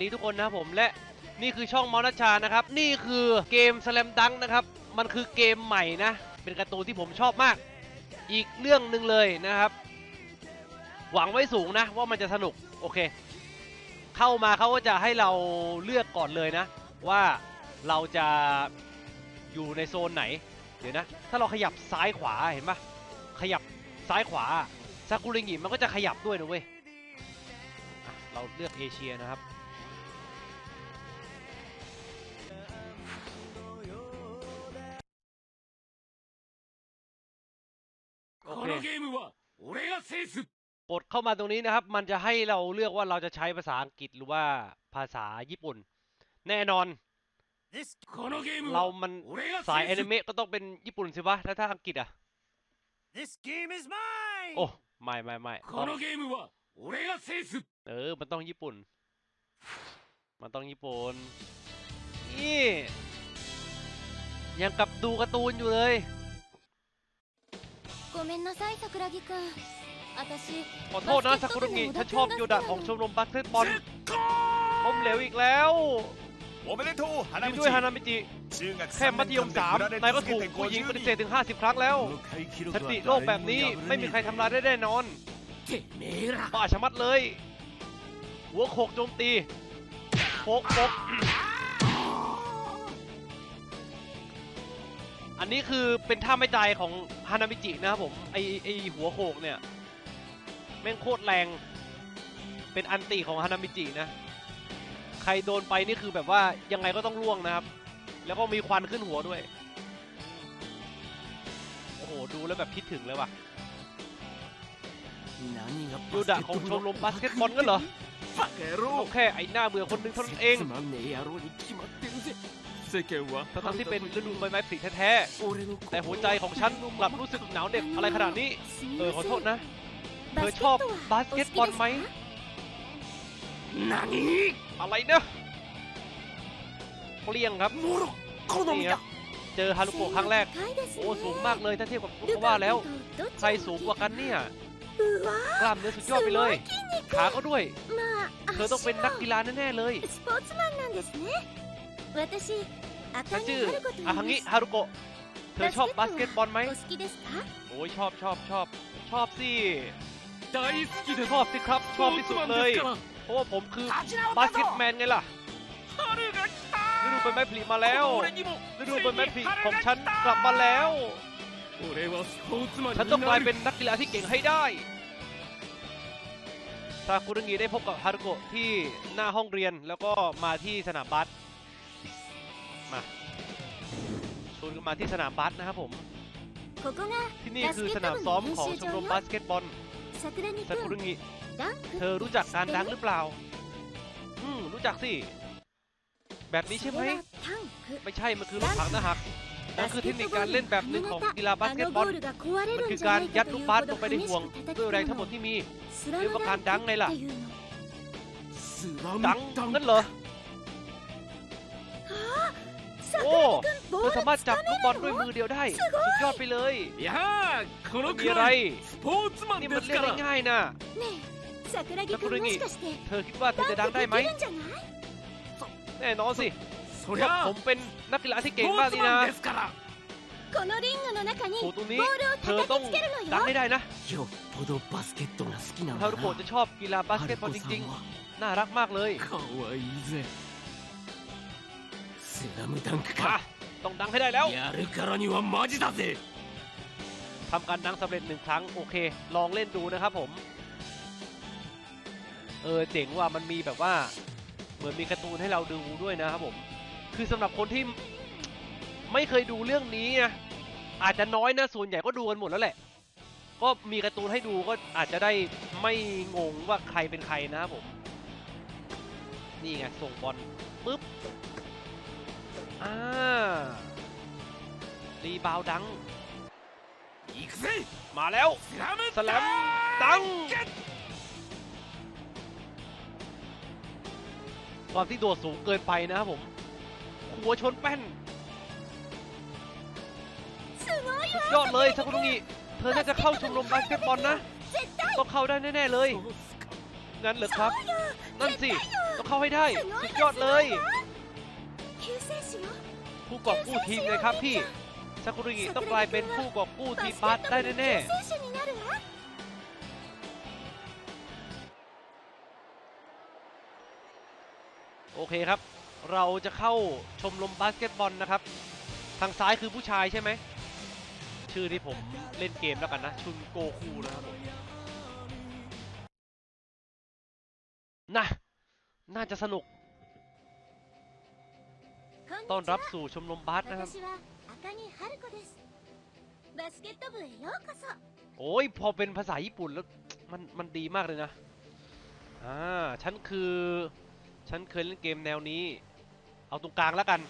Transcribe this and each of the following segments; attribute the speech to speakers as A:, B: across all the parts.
A: ดีทุกคนนะครับผมและนี่คือช่องมอนัชชานะครับ นี่คือเกมสแลมดังนะครับ มันคือเกมใหม่นะ เป็นการ์ตูนที่ผมชอบมาก อีกเรื่องหนึ่งเลยนะครับ หวังไว้สูงนะ ว่ามันจะสนุก โอเค เข้ามาเขาก็จะให้เราเลือกก่อนเลยนะ ว่าเราจะอยู่ในโซนไหน เดี๋ยวนะ ถ้าเราขยับซ้ายขวาเห็นปะขยับซ้ายขวาซากุริงิมันก็จะขยับด้วยนะเว้ยอะเราเลือกเอเชียนะครับ กดเข้ามาตรงนี้นะครับ มันจะให้เราเลือกว่าเราจะใช้ภาษาอังกฤษหรือว่าภาษาญี่ปุ่น แน่นอน เรามันสายแอนิเมะก็ต้องเป็นญี่ปุ่นสิวะถ้าถ้าอังกฤษอะ โอ้ไม่ไม่ไม่เออ มันต้องญี่ปุ่น มันต้องญี่ปุ่นนี่ยังกับดูการ์ตูนอยู่เลย
B: ごめんなさい桜木くん私
A: ขอโทษนะซากุระงิฉันชอบโยดะของชมรมบาสเกตบอลล้มเหลวอีกแล้ว
C: おめでとう花
A: ยิน
C: 道
A: ด้วยฮานามิจิ
C: 中学
A: แค่มัธยม
C: 3
A: สาม
C: 年間で
A: นายก็
C: 裏
A: ถูก
C: で続
A: ผู้
C: け
A: หญิง
C: て
A: ปฏิเสธ
C: 50
A: ถึง 50 ครั้งแล้ว
C: この階記録
A: ส
C: は
A: ถิติโลกแบบนี้ไม่มีใครทำลายได้แน่นอน
D: てめえら
A: บ้าชะมัดเลย หัวโขกโจมตีโขกโขก อันนี้คือเป็นท่าไม่ใจของฮานามิจินะครับผมไอไอหัวโขกเนี่ยแม่งโคตรแรงเป็นอันตีของฮานามิจินะ ใครโดนไปนี่คือแบบว่ายังไงก็ต้องล่วงนะครับ แล้วก็มีควันขึ้นหัวด้วย โอ้โห ดูแล้วแบบคิดถึงเลยว่ะดูดะของชมรมบาสเกตบอลกันเหรอโอเคไอหน้าเบื่อคนหนึ่งเท่านั้นเอง
D: เซเกวะ
A: ทั้งที่เป็นฤดูใบไม้ผลิแท้ๆ แต่หัวใจของฉันกลับรู้สึกหนาวเด็บอะไรขนาดนี้ เออขอโทษนะ เธอชอบบาสเกตบอลไหม
D: นานี
A: อะไรนะเปลี่ยงครับนี่เจอฮารุโกะครั้งแรก โอ้สูงมากเลยถ้าเทียบกับว่าแล้ว ใครสูงกว่ากันเนี่ย กล้ามเนื้อสุดยอดไปเลย ขาก็ด้วย เธอต้องเป็นนักกีฬาแน่ๆเลย
B: 私赤木春子と言います
A: 赤木春子เธอชอบบาสเกตบอลไหม
B: お好きですか
A: โอ้ยชอบชอบชอบชอบสิ
D: 大好き
A: ชอบสิครับชอบที่สุดเลยเพราะว่าผมคือบาสเกตแมนไงล่ะฤดูใบไม้ผลิมาแล้วฤดูใบไม้ผลิของฉันกลับมาแล้วฉันต้องกลายเป็นนักกีฬาที่เก่งให้ได้ซาคุรุงีได้พบกับฮารุโกะที่หน้าห้องเรียนแล้วก็มาที่สนามบาส มาชวนกันมาที่สนามบาสนะครับผมที่นี่คือสนามซ้อมของชมรมบาสเกตบอลซากุรุงิเธอรู้จักการดังหรือเปล่า อืมรู้จักสิ แบบนี้ใช่ไหม ไม่ใช่ มันคือลูกผักนะฮักนั่นคือเทคนิคการเล่นแบบหนึ่งของกีฬาบาสเกตบอล มันคือการยัดลูกบาสลงไปในห่วงด้วยแรงทั้งหมดที่มีเรียกว่าการดังไงล่ะ ดังนั่นเหรอ โอ้เราสามารถจับลูกบอลด้วยมือเดียวได้ สุดยอดไปเลย
D: ยาคุณ
A: มีอะไรนี่มันเล่นง่ายนะ
B: แล้วคุณนี่
A: เธอคิดว่าเธอจะดังได้ไหมแน่นอนสิผมเป็นนักกีฬาที่เก่งมาก
D: เลย
A: นะโอ้ตรงนี้เธอต้องดังให้ได้นะฮารุโกะจะชอบกีฬาบาสเกตบอลจริงๆ น่ารักมากเลย
D: スラムダンク
A: มา
D: か
A: ต้องดังให้ได้แล้ว
D: やるからにはマジだぜ
A: ทำการดังสำเร็จหนึ่งครั้ง โอเค ลองเล่นดูนะครับผม เออเจ๋งว่ามันมีแบบว่า เหมือนมีการ์ตูนให้เราดูด้วยนะครับผม คือสำหรับคนที่ ไม่เคยดูเรื่องนี้นะอาจจะน้อยนะ ส่วนใหญ่ก็ดูกันหมดแล้วแหละ ก็มีการ์ตูนให้ดูก็อาจจะได้ไม่งงว่าใครเป็นใครนะครับผม นี่ไง ส่งบอลปุ๊บ อ่ารีบาวดัง
D: อีกสิ
A: มาแล้วสแลมดังความที่โดดสูงเกินไปนะครับผม หัวชนแป้นสุดยอดเลยทักคุรุงิเธอน่าจะเข้าชมรมบาสเกตบอลนะ ต้องเข้าได้แน่ ๆ เลย งั้นเหรอครับ นั่นสิ ต้องเข้าให้ได้ สุดยอดเลย ผู้กอบกู้ทีมเลยครับพี่ซากุริต้องกลายเป็นผู้กอบกู้ทีมบาสได้แน่ๆโอเคครับ เราจะเข้าชมรมบาสเกตบอลนะครับ ทางซ้ายคือผู้ชายใช่ไหม ชื่อที่ผมเล่นเกมแล้วกันนะ ชุนโกคูนะครับผมนะน่าจะสนุก ต้อนรับสู่ชมรมบาสนะครับ โอ้ยพอเป็นภาษาญี่ปุ่นแล้วมันมันดีมากเลยนะ อ่า ฉันคือ ฉันเคยเล่นเกมแนวนี้ เอาตรงกลางแล้วกัน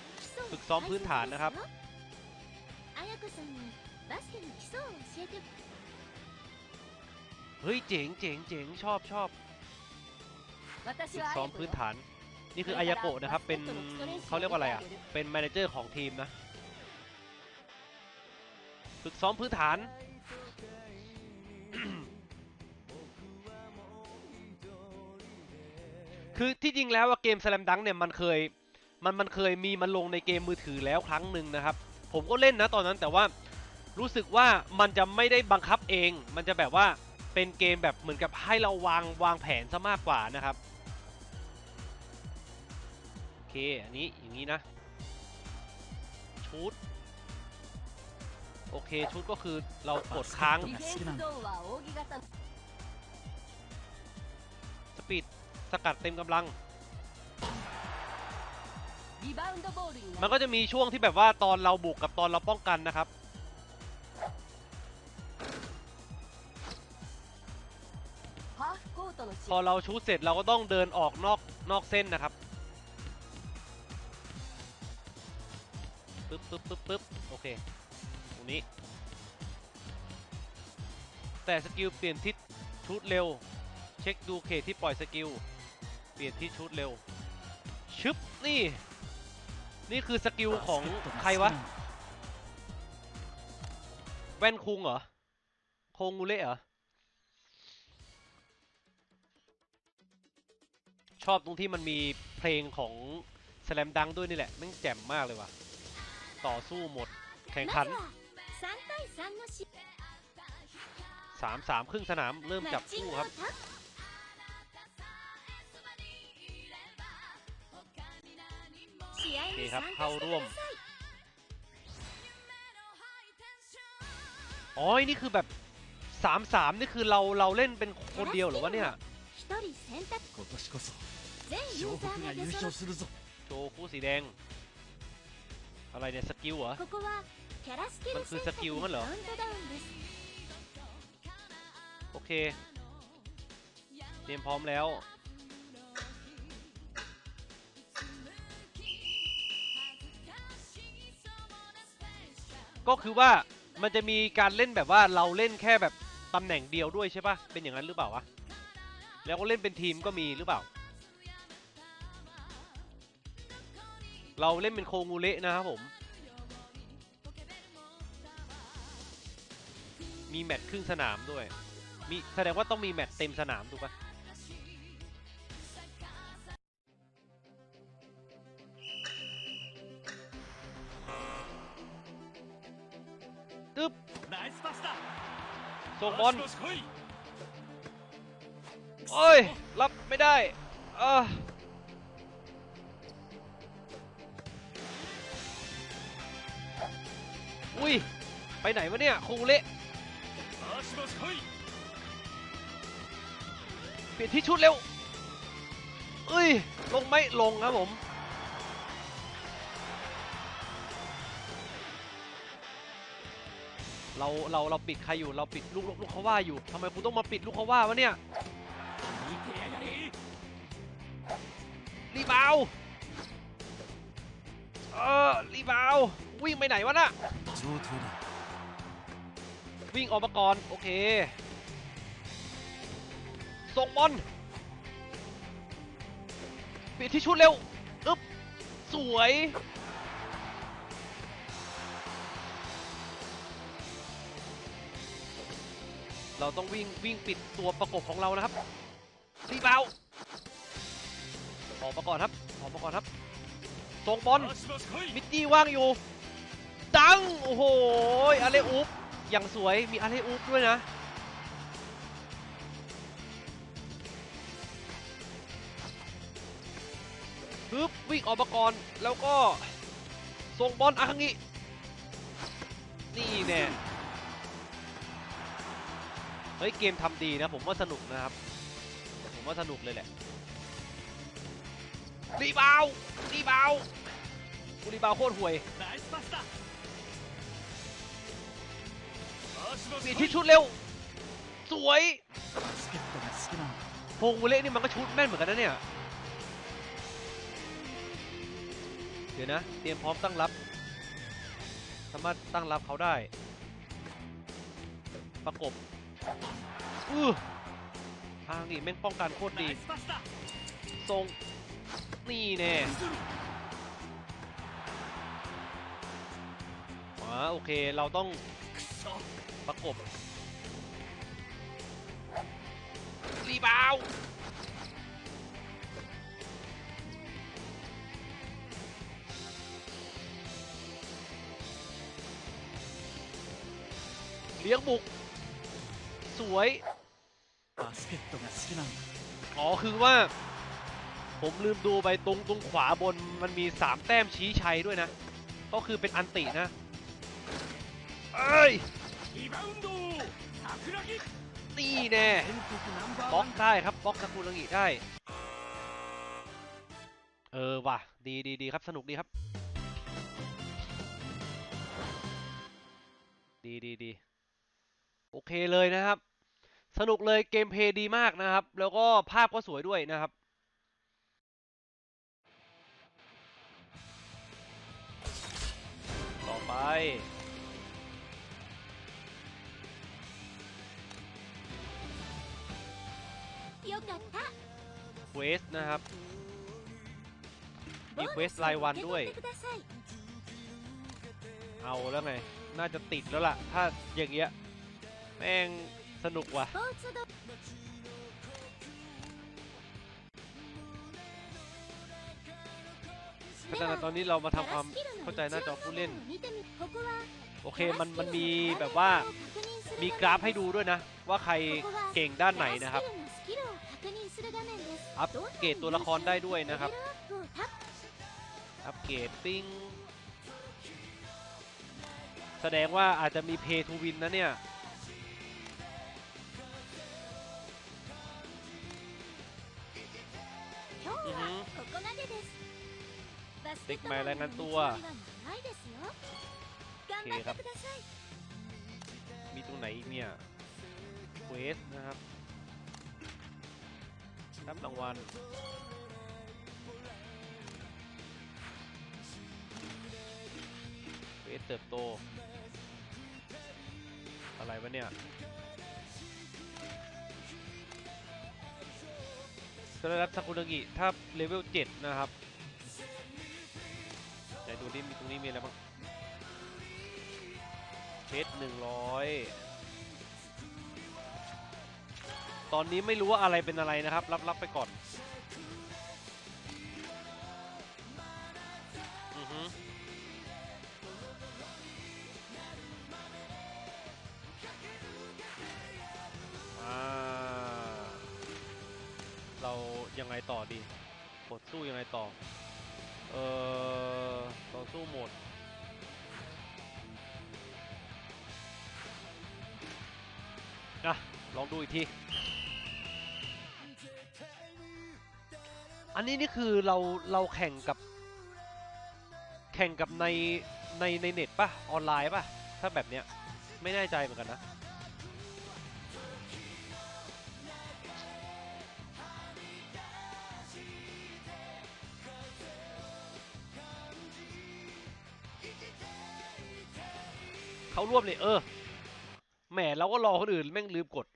A: ฝึกซ้อมพื้นฐานนะครับ เฮ้ยเจ๋งเจ๋งเจ๋งชอบชอบฝึกซ้อมพื้นฐาน นี่คืออายาโกะนะครับ เป็นเขาเรียกว่าอะไรอะ เป็นแมเนเจอร์ของทีมนะ ฝึกซ้อมพื้นฐาน คือที่จริงแล้วว่าเกม Slam Dunk เนี่ยมันเคยมันมันเคยมีมันลงในเกมมือถือแล้วครั้งหนึ่งนะครับ ผมก็เล่นนะตอนนั้นแต่ว่ารู้สึกว่ามันจะไม่ได้บังคับเอง มันจะแบบว่าเป็นเกมแบบเหมือนกับให้เราวางวางแผนซะมากกว่านะครับ เค อันนี้อย่างนี้นะชุดโอเคชุดก็คือเรากดค้างสปีดสกัดเต็มกำลัง มันก็จะมีช่วงที่แบบว่าตอนเราบุกกับตอนเราป้องกันนะครับ พอเราชุดเสร็จเราก็ต้องเดินออกนอกนอกเส้นนะครับ ปึ๊บปึ๊บปึ๊บโอเค ตรงนี้ แต่สกิลเปลี่ยนทิศชุดเร็ว เช็คดูเขตที่ปล่อยสกิล เปลี่ยนทิศชุดเร็ว ชึบนี่ นี่คือสกิลของใครวะ แว่นคุงเหรอคงอุเล่เหรอ ชอบตรงที่มันมีเพลงของแสลมดังด้วยนี่แหละแม่งแจ่มมากเลยว่ะ ต่อสู้หมด แข่งขัน
B: สามสา
A: มครึ่งสนามเริ่มจับคู่ครับโอเคครับเข้าร่วมอ๋อนี่คือแบบสามสามนี่คือเราเราเล่นเป็นคนเดียวหรือวะเนี่ยโชว์คู่สีแดง อะไรเนี่ยสกิลเหรอ มันคือสกิลมันเหรอ โอเค เตรียมพร้อมแล้ว ก็คือว่ามันจะมีการเล่นแบบว่าเราเล่นแค่แบบตำแหน่งเดียวด้วยใช่ปะเป็นอย่างนั้นหรือเปล่าวะ แล้วก็เล่นเป็นทีมก็มีหรือเปล่า เราเล่นเป็นโคงูเละนะครับผม มีแมตช์ครึ่งสนามด้วย มีแสดงว่าต้องมีแมตช์เต็มสนามถูกปะตึ๊บส่งบอลเอ้ย รับไม่ได้ เอา ไปไหนวะเนี่ยคูเละเปลี่ยนที่ชุดเร็วเอ้ยลงไม่ลงครับผมเราเราเราปิดใครอยู่เราปิดลูกลูกเขาว่าอยู่ทำไมคุณต้องมาปิดลูกเขาว่าวะเนี่ยรีบเอาเออรีบเอาวิ่งไปไหนวะน่ะ วิ่งออกมาก่อน โอเค ส่งบอลปิดที่ชุดเร็วอึ๊บ สวย เราต้องวิ่งวิ่งปิดตัวประกบของเรานะครับซีเปาออกมาก่อนครับ ออกมาก่อนครับ ส่งบอลมิตตี้ว่างอยู่ ดัง โอ้โหอะไรอุ๊บ อย่างสวยมีอาเลอูปด้วยนะฮึบวิ่งออกมาก่อนแล้วก็ ส่งบอลอาคังอินี่แน่เฮ้ย เกมทำดีนะ ผมว่าสนุกนะครับ ผมว่าสนุกเลยแหละรีบาวรีบาวกูรีบาวโคตรห่วย เปลี่ยนที่ชุดเร็ว สวยพงเล่นี่มันก็ชุดแม่นเหมือนกันนะเนี่ย เดี๋ยวนะ เตรียมพร้อมตั้งรับ สามารถตั้งรับเขาได้ ประกบอื้อทางนี่แม่งป้องกันโคตรดี ทรง นี่แน่อ๋อโอเค เราต้อง ประกบ รีบาว เลี้ยงบุก สวยอ๋อคือว่า ผมลืมดูไปตรงตรงขวาบนมันมีสามแต้มชี้ชัยด้วยนะ ก็คือเป็นอันตินะ เอ้ยตีแน่บล็อกได้ครับบล็อกซากุลังิได้ เออว่ะ ดีดีดีครับ สนุกดีครับ ดีดีดีโอเคเลยนะครับ สนุกเลยเกมเพย์ดีมากนะครับ แล้วก็ภาพก็สวยด้วยนะครับต่อไป
B: よかった
A: เควสนะครับ มี
B: ボー
A: เคว
B: ナ
A: ส
B: ス
A: รายวัน
B: を受け
A: ด้วย
B: 取ってください
A: เอาแล้วไง น่าจะติดแล้วล่ะ ถ้าอย่างเงี้ย แม่งสนุกว่ะ
B: スポーツド
A: เพราะฉะนั้นตอนนี้เรามาทำความเข้าใจหน้าจอผู้เล่น
B: ここは
A: โอเค มัน มันมีแบบว่า มีกราฟให้ดูด้วยนะ ว่าใครเก่งด้านไหนนะครับ อัปเกรดตัวละครได้ด้วยนะครับ อัปเกรดปิ้ง แสดงว่าอาจจะมีเพย์ทูวินนะเนี่ย
B: ติ๊กใหม่รายงานตัว โอเคครับ
A: มีตรงไหนอีกเนี่ยเควสนะครับ รับรางวัลเวสเติบโต อะไรวะเนี่ยจะได้รับซากุระงิถ้าเลเวล 7 นะครับไหนดูดิมีตรงนี้มีอะไรบ้างเพชรหนึ่งร้อย ตอนนี้ไม่รู้ว่าอะไรเป็นอะไรนะครับ รับรับไปก่อนอือฮึอ่าเรายังไงต่อดีกดสู้ยังไงต่อ เอ่อต่อสู้หมดอะลองดูอีกที อันนี้นี่คือเราเราแข่งกับ แข่งกับในในในเน็ตป่ะ ออนไลน์ป่ะ ถ้าแบบเนี้ย ไม่แน่ใจเหมือนกันนะเขารวบเลยเออแหมเราก็รอคนอื่นแม่งลืมกด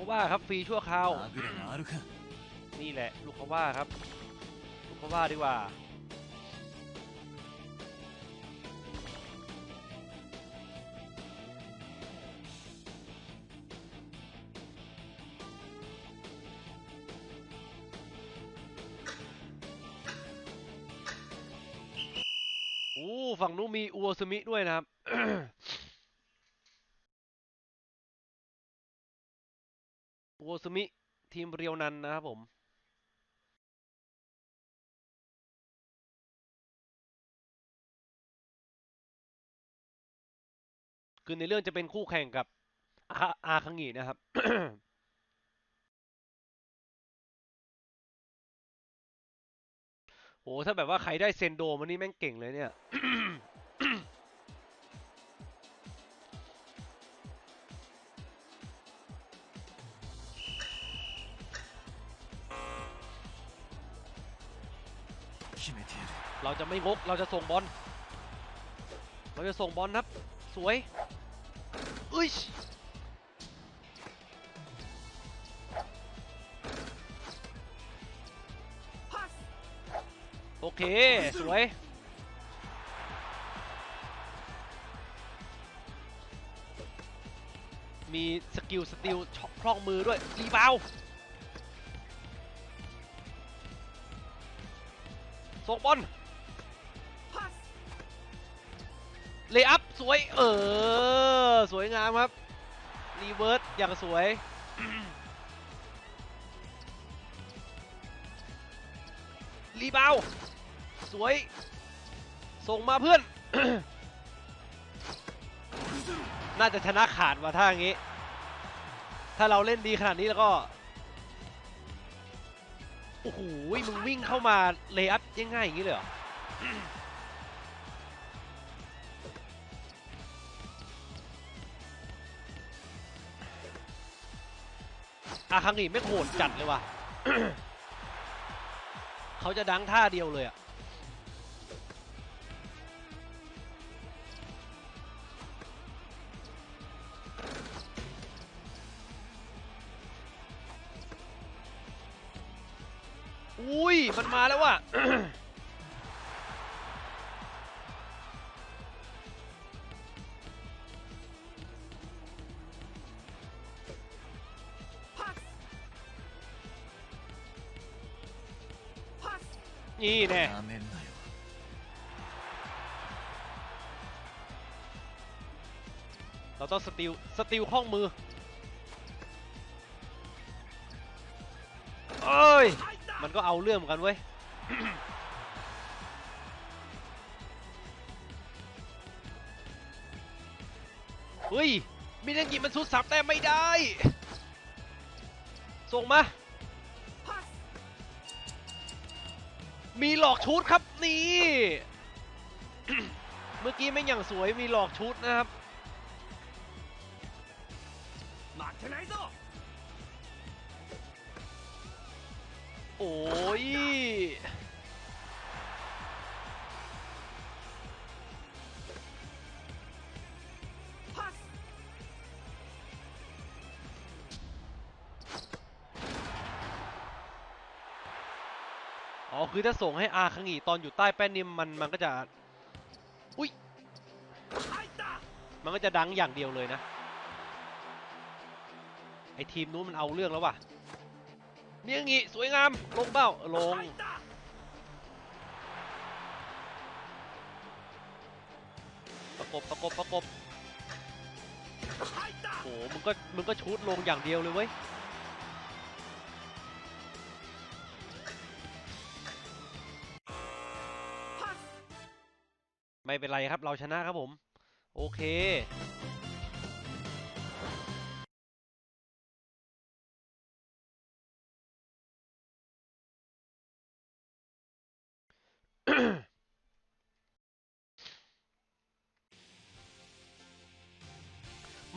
A: เขาว่าครับฟรีชั่วคราวนี่แหละ ลูกเขาว่าครับ ลูกเขาว่าดีกว่าโอ้ฝั่งนู้นมีอัวสมิด้วยนะครับ ซึมิ ทีมเรียวนันนะครับผมคือในเรื่องจะเป็นคู่แข่งกับอาอาคังงีนะครับ โห ถ้าแบบว่าใครได้เซนโดมันนี่แม่งเก่งเลยเนี่ย เราจะไม่งกเราจะส่งบอลเราจะส่งบอลครับ สวยอุ้ยโอเค สวย มีสกิลสติลช็อคล่องมือด้วยรีบาว ส่งบอล
C: パス
A: เลย์อัพสวย เออ สวยงามครับ รีเวิร์สอย่างสวย รีบาวด์สวย ส่งมาเพื่อน น่าจะชนะขาดว่ะถ้าอย่างงี้ ถ้าเราเล่นดีขนาดนี้แล้วก็ โอ้โหมึงวิ่งเข้ามาเลย์อัพง่ายๆอย่างนี้เลยเหรออาคังอีไม่โหดจัดเลยว่ะ เขาจะดังท่าเดียวเลยอะ มันมาแล้วว่ะนี่แน่เราต้องสติลสติลข้องมือเอ้ย มันก็เอาเรื่องเหมือนกันเว้ยเฮ้ยมินางิมันสุดสับแต้มไม่ได้ ส่งมา มีหลอกชุดครับนี่ เมื่อกี้ไม่อย่างสวยมีหลอกชุดนะครับ โอ้ย อ๋อ คือถ้าส่งให้อาคังอีตอนอยู่ใต้แป้นนี่มันมันก็จะ อุ้ย มันก็จะดังอย่างเดียวเลยนะ ไอทีมนู้นมันเอาเรื่องแล้วว่ะ เนียงีสวยงาม ลงเป้าลง ประกบประกบประกบ
C: โอ้
A: โหมึงก็มึงก็ชุดลงอย่างเดียวเลยเว้ยไม่เป็นไรครับเราชนะครับผม โอเค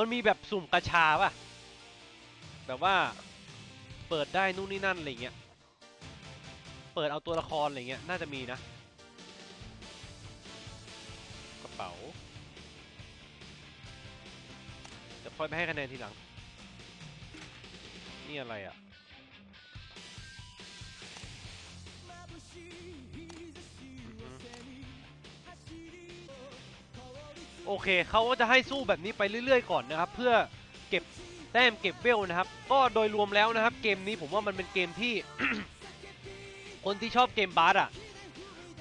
A: มันมีแบบสุ่มกระชาป่ะ แบบว่าเปิดได้นู่นนี่นั่นอะไรเงี้ย เปิดเอาตัวละครอะไรเงี้ย น่าจะมีนะ กระเป๋าจะค่อยไปให้คะแนนทีหลัง นี่อะไรอะ โอเคเขาก็จะให้สู้แบบนี้ไปเรื่อย ๆ ก่อนนะครับ เพื่อเก็บแต้มเก็บเวลนะครับ ก็โดยรวมแล้วนะครับ เกมนี้ผมว่ามันเป็นเกมที่ คนที่ชอบเกมบาสอะ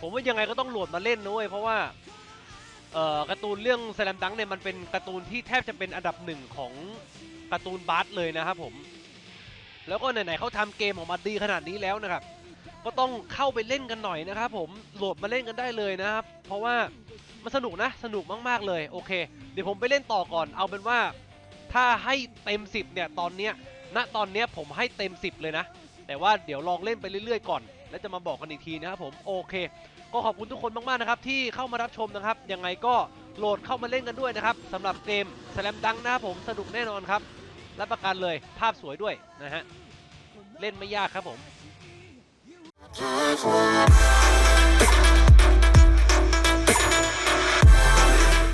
A: ผมว่ายังไงก็ต้องโหลดมาเล่นนะเว้ยเพราะว่าเอ่อการ์ตูนเรื่องสแลมดังเนี่ยมันเป็นการ์ตูนที่แทบจะเป็นอันดับหนึ่งของการ์ตูนบาสเลยนะครับผม แล้วก็ไหนๆเขาทำเกมออกมาดีขนาดนี้แล้วนะครับ ก็ต้องเข้าไปเล่นกันหน่อยนะครับ ผมโหลดมาเล่นกันได้เลยนะครับ เพราะว่า มันสนุกนะ สนุกมากๆเลยโอเค เดี๋ยวผมไปเล่นต่อก่อนเอาเป็นว่า ถ้าให้เต็ม 10 เนี่ย ตอนเนี้ยณตอนเนี้ยผมให้เต็ม 10 เลยนะ แต่ว่าเดี๋ยวลองเล่นไปเรื่อยๆก่อน แล้วจะมาบอกกันอีกทีนะครับผมโอเค ก็ขอบคุณทุกคนมากๆนะครับที่เข้ามารับชมนะครับยังไงก็โหลดเข้ามาเล่นกันด้วยนะครับสำหรับเกม Slam Dunk นะครับผมสนุกแน่นอนครับรับประกันเลยภาพสวยด้วยนะฮะเล่นไม่ยากครับผม